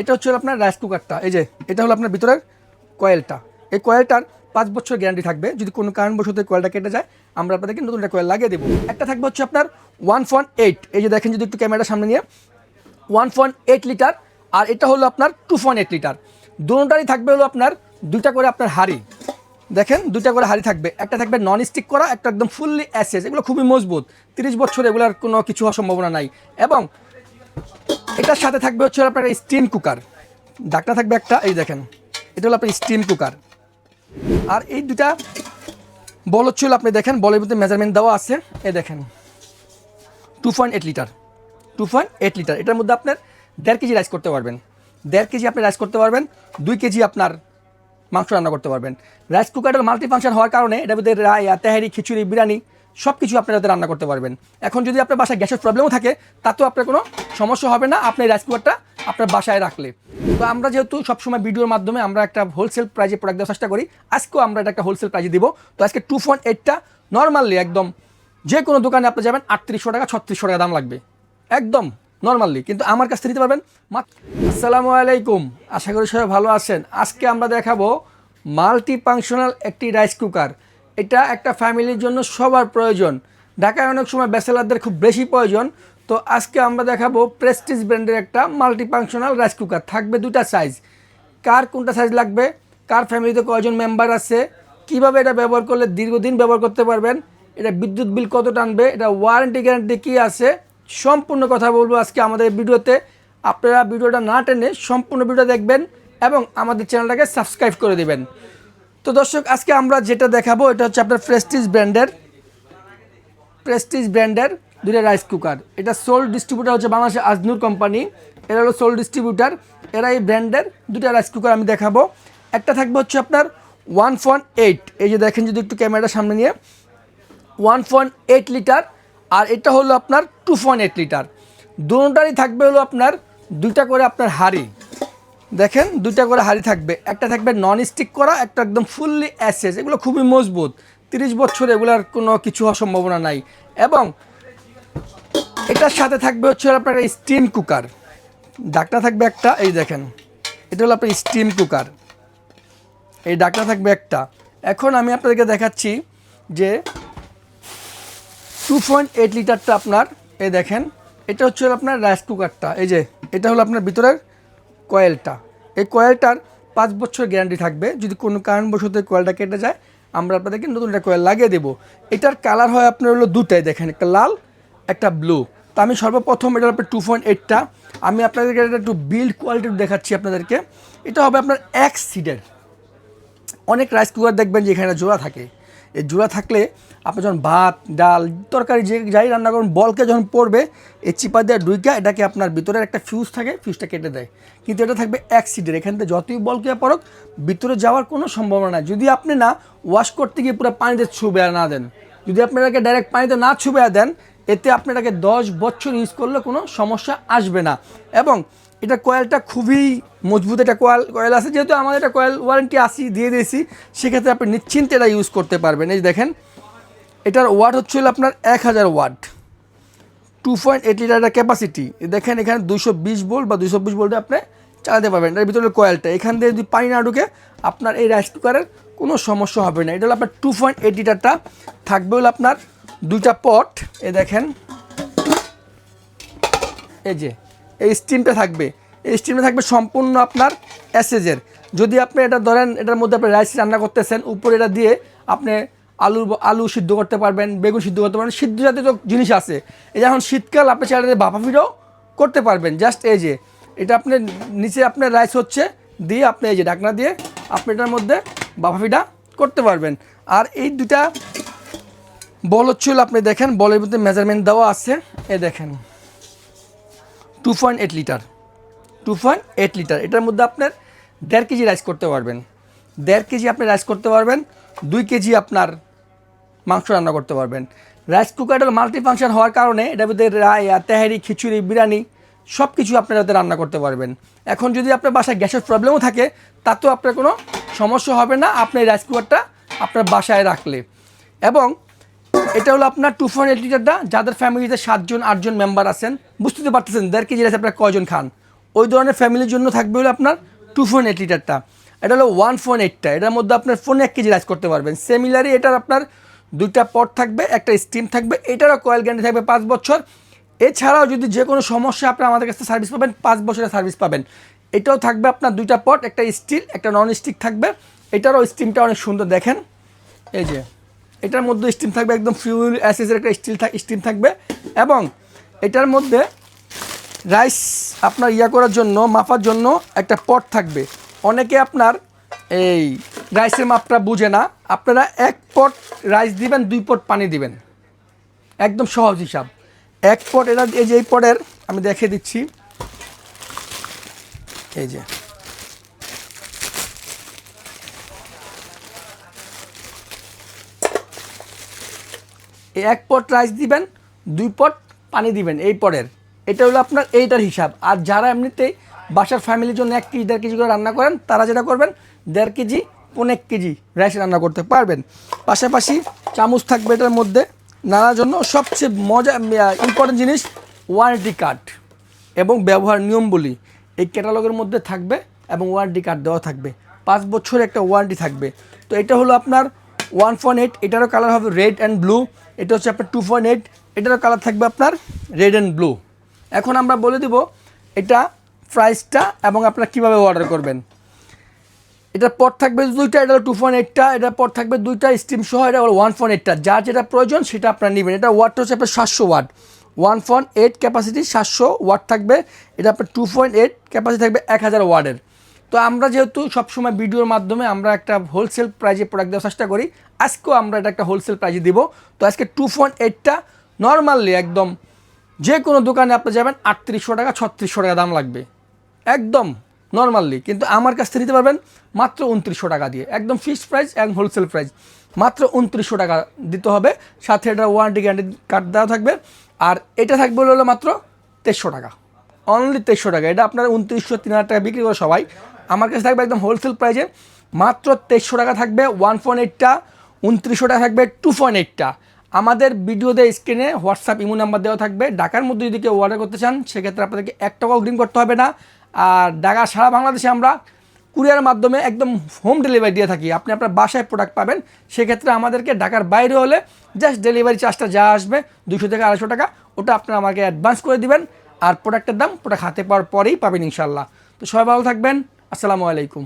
এটা হচ্ছে আপনার রাইস কুকারটা এই যে, এটা হলো আপনার ভিতরের কয়েলটা এই কয়েলটার পাঁচ বছর গ্যারান্টি থাকবে। যদি কোনো কারণবশত কয়েলটা কেটে যায়, আমরা আপনাদেরকে নতুন একটা কয়েল লাগিয়ে দেবো। একটা থাকবে হচ্ছে আপনার ওয়ান পয়েন্ট এইট এই যে দেখেন যদি একটু ক্যামেরার সামনে নিয়ে। ওয়ান পয়েন্ট এইট লিটার আর এটা হলো আপনার টু লিটার দুটারই থাকবে হলো আপনার দুইটা করে আপনার হাড়ি। দেখেন, দুইটা করে হাড়ি থাকবে। একটা থাকবে নন স্টিক করা, একটা একদম ফুললি অ্যাসেস এগুলো খুবই মজবুত। তিরিশ বছর এগুলোর কোনো কিছু হওয়ার সম্ভাবনা নাই। এবং এটার সাথে থাকবে হচ্ছে আপনার স্টিম কুকার ডাকটা থাকবে একটা, এই দেখেন। এটা হলো আপনার স্টিম কুকার আর এই দুটা বল হচ্ছে আপনি দেখেন, বলের মধ্যে মেজারমেন্ট দেওয়া আছে। এই দেখেন two point eight litre two point eight litre এটার মধ্যে আপনার দেড় কেজি রাইস করতে পারবেন। দেড় কেজি আপনি রাইস করতে পারবেন, দুই কেজি আপনার মাংস রান্না করতে পারবেন। রাইস কুকারের মাল্টি ফাংশন হওয়ার কারণে এটার মধ্যে রাই তেহারি, খিচুড়ি, বিরিয়ানি সব কিছু আপনার যাতে রান্না করতে পারবেন। এখন যদি আপনার বাসায় গ্যাসের প্রবলেমও থাকে, তাতেও আপনার কোনো সমস্যা হবে না। আপনি রাইস কুকারটা আপনার বাসায় রাখলে। তো আমরা যেহেতু সবসময় ভিডিওর মাধ্যমে আমরা একটা হোলসেল প্রাইজে প্রোডাক্ট দেওয়ার চেষ্টা করি, আজকেও আমরা এটা একটা হোলসেল প্রাইজে দিব। তো আজকে টু পয়েন্ট এইটটা নর্মালি একদম যে কোনো দোকানে আপনি যাবেন, আটত্রিশশো টাকা, ছত্রিশশো টাকা দাম লাগবে। একদম নর্মালি কিন্তু আমার কাছ থেকে নিতে পারবেন আসসালামু আলাইকুম। আশা করি সবাই ভালো আছেন। আজকে আমরা দেখাবো মাল্টি ফাংশনাল একটি রাইস কুকার এটা একটা ফ্যামিলির জন্য সবার প্রয়োজন। ঢাকায় অনেক সময় ব্যাচেলারদের খুব বেশি প্রয়োজন। তো আজকে আমরা দেখাবো প্রেস্টিজ ব্র্যান্ডের একটা মাল্টি ফাংশনাল রাইস কুকার থাকবে দুটা সাইজ কার কোনটা সাইজ লাগবে? কার ফ্যামিলিতে কয়জন মেম্বার আছে? কীভাবে এটা ব্যবহার করলে দীর্ঘদিন ব্যবহার করতে পারবেন? এটা বিদ্যুৎ বিল কত টানবে? এটা ওয়ারেন্টি গ্যারান্টি কী আছে? সম্পূর্ণ কথা বলব আজকে আমাদের ভিডিওতে। আপনারা ভিডিওটা না টেনে সম্পূর্ণ ভিডিও দেখবেন এবং আমাদের চ্যানেলটাকে সাবস্ক্রাইব করে দেবেন। তো দর্শক, আজকে আমরা যেটা দেখাবো, এটা হচ্ছে আপনার প্রেস্টিজ ব্র্যান্ডের প্রেস্টিজ ব্র্যান্ডের দুইটা রাইস কুকার এটা সোল ডিস্ট্রিবিউটার হচ্ছে বাংলাদেশের আজনুর কোম্পানি এরা হলো সোল ডিস্ট্রিবিউটার এরা এই ব্র্যান্ডের দুটা রাইস কুকার আমি দেখাবো। একটা থাকবে হচ্ছে আপনার ওয়ান পয়েন্ট এইট এই যে দেখেন যদি একটু ক্যামেরার সামনে নিয়ে। ওয়ান পয়েন্ট এইট লিটার আর এটা হলো আপনার টু পয়েন্ট এইট লিটার দুটারই থাকবে হলো আপনার, দুইটা করে আপনার হাড়ি। দেখেন, দুইটা করে হাড়ি থাকবে। একটা থাকবে নন স্টিক করা, একটা একদম ফুললি অ্যাসেস এগুলো খুবই মজবুত। তিরিশ বছর এগুলার কোনো কিছু হওয়ার সম্ভাবনা নাই। এবং এটার সাথে থাকবে হচ্ছে আপনার স্টিম কুকার ডাকটা থাকবে একটা, এই দেখেন। এটা হলো আপনার স্টিম কুকার এই ডাকটা থাকবে একটা। এখন আমি আপনাদেরকে দেখাচ্ছি যে টু পয়েন্ট এইট লিটারটা আপনার, এই দেখেন, এটা হচ্ছে আপনার রাইস কুকারটা এই যে, এটা হলো আপনার ভিতরের কয়েলটা। এই কয়েলটার পাঁচ বছর গ্যারান্টি থাকবে। যদি কোনো কারণবশত কয়েলটা কেটে যায়, আমরা আপনাদেরকে নতুন একটা কয়েল লাগিয়ে দেবো। এটার কালার হয় আপনার হলো দুটাই, দেখেন, একটা লাল, একটা ব্লু। তো আমি সর্বপ্রথম এটার আপনার টু পয়েন্ট এইটটা, আমি আপনাদেরকে এটা একটু বিল্ড কোয়ালিটি দেখাচ্ছি আপনাদেরকে। এটা হবে আপনার এক সিডের অনেক রাইস কুকার দেখবেন যে এখানে জোড়া থাকে। এই জোড়া থাকলে আপনি যখন ভাত, ডাল, তরকারি যে যাই রান্না করুন, বলকে যখন পড়বে এই চিপা দেওয়া ডুইকা, এটাকে আপনার ভিতরের একটা ফিউজ থাকে ফিউজটা কেটে দেয়। কিন্তু এটা থাকবে এক সিটের এখান থেকে যতই বলকে পড়ক, ভিতরে যাওয়ার কোনো সম্ভাবনা নাই। যদি আপনি না ওয়াশ করতে গিয়ে পুরো পানিতে ছুবে না দেন, যদি আপনি এটাকে ডাইরেক্ট পানিতে না ছুবে দেন এতে আপনি এটাকে দশ বছর ইউজ করলে কোনো সমস্যা আসবে না। এবং এটা কয়েলটা খুবই মজবুত একটা কয়েল কয়েল আছে। যেহেতু আমাদের একটা কয়েল ওয়ারেন্টি আসি দিয়ে দিয়েছি, সেক্ষেত্রে আপনি নিশ্চিন্তে এটা ইউজ করতে পারবেন। এই দেখেন, এটার ওয়াট হচ্ছিল আপনার এক হাজার watt two point eight litre capacity দেখেন এখানে দুশো বিশ ভোল্ট বা দুশো বিশ ভোল্টে আপনি চালাতে পারবেন। এর ভিতরে কয়েলটা এখান দিয়ে যদি পানি না ঢুকে আপনার এই রাইস কুকারের কোনো সমস্যা হবে না। এটা হলো আপনার টু পয়েন্ট এইট লিটারটা থাকবে হলো আপনার দুইটা পট, এ দেখেন। এই যে, এই স্টিমটা থাকবে। এই স্টিমটা থাকবে সম্পূর্ণ আপনার অ্যাসেজের। যদি আপনি এটা ধরেন, এটার মধ্যে আপনি রাইস রান্না করতেছেন, উপরে এটা দিয়ে আপনি আলু আলু সিদ্ধ করতে পারবেন, বেগুন সিদ্ধ করতে পারবেন, সিদ্ধ জাতীয় তো জিনিস আছে। এই যখন শীতকাল, আপনি চাইলে বাপা ফিরেও করতে পারবেন। জাস্ট এই যে, এটা আপনি নিচে আপনার রাইস হচ্ছে, দিয়ে আপনি এই যে ঢাকনা দিয়ে আপনি এটার মধ্যে বাপা ফিটা করতে পারবেন। আর এই দুটা বল হচ্ছিল, আপনি দেখেন, বলের মধ্যে মেজারমেন্ট দেওয়া আছে। এ দেখেন two point eight litre two point eight litre এটার মধ্যে আপনার দেড় কেজি রাইস করতে পারবেন। দেড় কেজি আপনি রাইস করতে পারবেন, দুই কেজি আপনার মাংস রান্না করতে পারবেন। রাইস কুকারটা মাল্টি ফাংশন হওয়ার কারণে এটার মধ্যে রাই তেহারি, খিচুড়ি, বিরিয়ানি সব কিছু আপনারা এতে রান্না করতে পারবেন। এখন যদি আপনার বাসায় গ্যাসের প্রবলেমও থাকে, তাতেও আপনার কোনো সমস্যা হবে না। আপনি রাইস কুকারটা আপনার বাসায় রাখলে। এবং এটা হলো আপনার টু পয়েন্ট এইট লিটারটা যাদের ফ্যামিলিতে সাতজন, আটজন মেম্বার আছেন বুঝতে তো পারতেছেন দেড় কেজি রাইস আপনার কয়জন খান? ওই ধরনের ফ্যামিলির জন্য থাকবে হলো আপনার টু ফোন এইট লিটারটা এটা হলো ওয়ান ফোন এইটটা এটার মধ্যে আপনার ফোনে এক কেজি রাইস করতে পারবেন। সিমিলারই এটার আপনার দুইটা পট থাকবে, একটা স্টিম থাকবে, এটারও কয়েল গ্যারান্টি থাকবে পাঁচ বছর। এছাড়াও যদি যে কোনো সমস্যা আপনি আমাদের কাছে সার্ভিস পাবেন, পাঁচ বছরের সার্ভিস পাবেন। এটাও থাকবে আপনার দুইটা পট একটা স্টিল একটা নন স্টিক থাকবে। এটারও স্টিমটা অনেক সুন্দর, দেখেন। এই যে এটার মধ্যে স্টিম থাকবে, একদম ফিউল অ্যাসেসের একটা স্টিল স্টিম থাকবে। এবং এটার মধ্যে রাইস আপনার ইয়া করার জন্য, মাপার জন্য একটা পট থাকবে। অনেকে আপনার এই রাইসের মাপটা বুঝে না। আপনারা এক পট রাইস দিবেন, দুই পট পানি দিবেন। একদম সহজ হিসাব। এক পট এটা এই যে এই পটের আমি দেখে দিচ্ছি। এই যে। এই এক পট রাইস দিবেন, দুই পট পানি দিবেন, এই পটের। এটা হলো আপনার এইটার হিসাব। আর যারা এমনিতেই বাসার ফ্যামিলির জন্য এক কেজি, দেড় কেজি করে রান্না করেন, তারা যেটা করবেন, দেড় কেজি পনেক কেজি রাইস রান্না করতে পারবেন। পাশাপাশি চামচ থাকবে এটার মধ্যে নানার জন্য সবচেয়ে মজা ইম্পর্টেন্ট জিনিস ওয়ারেন্টি কার্ড এবং ব্যবহার নিয়মগুলি এই ক্যাটালগের মধ্যে থাকবে এবং ওয়ারেন্টি কার্ড দেওয়া থাকবে। পাঁচ বছরের একটা ওয়ারেন্টি থাকবে। তো এটা হলো আপনার ওয়ান পয়েন্ট এইট এটারও কালার হবে রেড অ্যান্ড ব্লু এটা হচ্ছে আপনার টু পয়েন্ট এইট এটারও কালার থাকবে আপনার রেড অ্যান্ড ব্লু এখন আমরা বলে দিব এটা প্রাইসটা এবং আপনারা কীভাবে অর্ডার করবেন। এটার পর থাকবে দুইটা এটা টু পয়েন্ট এইটটা এটার পর থাকবে দুইটা স্টিম সহ এটা হলো ওয়ান পয়েন্ট এইটটা যার যেটা প্রয়োজন সেটা আপনারা নেবেন। এটা ওয়াটটা হচ্ছে আপনার সাতশো watt one point eight capacity সাতশো ওয়াট থাকবে। এটা আপনার টু পয়েন্ট এইট ক্যাপাসিটি থাকবে এক হাজার ওয়ার্ডের তো আমরা যেহেতু সবসময় ভিডিওর মাধ্যমে আমরা একটা হোলসেল প্রাইজে প্রোডাক্ট দেওয়ার চেষ্টা করি আজকেও আমরা এটা একটা হোলসেল প্রাইজে দিব। তো আজকে টু পয়েন্ট এইটটা নর্মালি একদম যে কোনো দোকানে আপনি যাবেন আটত্রিশশো টাকা, ছত্রিশশো টাকা দাম লাগবে। একদম নর্মালি কিন্তু আমার কাছ থেকে নিতে পারবেন মাত্র উনত্রিশশো টাকা দিয়ে। একদম ফিক্সড প্রাইস এবং হোলসেল প্রাইস মাত্র উনত্রিশশো টাকা দিতে হবে। সাথে এটা ওয়ারেন্টি গ্যারান্টি কার্ড দেওয়া থাকবে। আর এটা থাকবে হলো মাত্র তেইশশো টাকা। অনলি তেইশশো টাকা। এটা আপনার উনত্রিশশো, তিন হাজার টাকা বিক্রি করে সবাই। আমার কাছে থাকবে একদম হোলসেল প্রাইসে মাত্র তেইশশো টাকা থাকবে। ওয়ান পয়েন্ট এইটটা উনত্রিশশো টাকা থাকবে টু। পয়েন্ট এইটটা আমাদের ভিডিওতে স্ক্রিনে হোয়াটসঅ্যাপ ইমো নাম্বার দেওয়া থাকবে। ঢাকার মধ্যে যদি কেউ অর্ডার করতে চান, সেক্ষেত্রে আপনাদেরকে এক টাকাও অগ্রিম করতে হবে না। আর ঢাকা, সারা বাংলাদেশে আমরা কুরিয়ার মাধ্যমে একদম হোম ডেলিভারি দিয়ে থাকি। আপনি আপনার বাসায় প্রোডাক্ট পাবেন। সেক্ষেত্রে আমাদেরকে ঢাকার বাইরে হলে জাস্ট ডেলিভারি চার্জটা যা আসবে দুশো থেকে আড়াইশো টাকা, ওটা আপনারা আমাকে অ্যাডভান্স করে দিবেন। আর প্রোডাক্টের দাম প্রোডাক্ট হাতে পাওয়ার পরেই পাবেন ইনশাল্লাহ তো সবাই ভালো থাকবেন। আসসালামু আলাইকুম।